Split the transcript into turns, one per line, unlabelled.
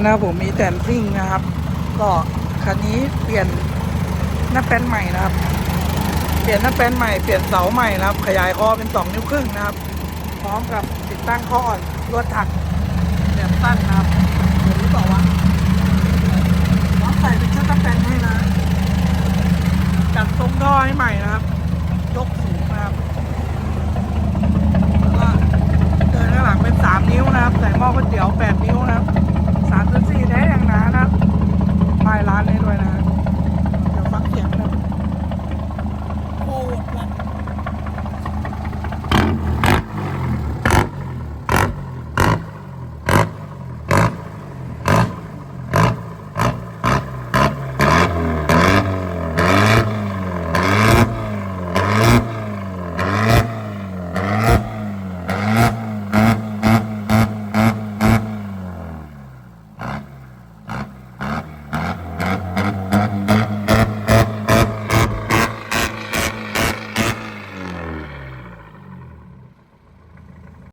นะครับผมมีแตนซิ่งนะครับ ก็คันนี้เปลี่ยนหน้าแป้นใหม่นะครับ เปลี่ยนหน้าแป้นใหม่เปลี่ยนเสาใหม่นะครับ ขยายคอเป็นสองนิ้วครึ่งนะครับ พร้อมกับติดตั้งข้ออ่อนลวดถักแบบสั้นนะครับเดี๋ยวรู้ต่อว่าพร้อมใส่เป็นชุดหน้าแป้นให้นะจัดทรงท่อให้ใหม่นะครับ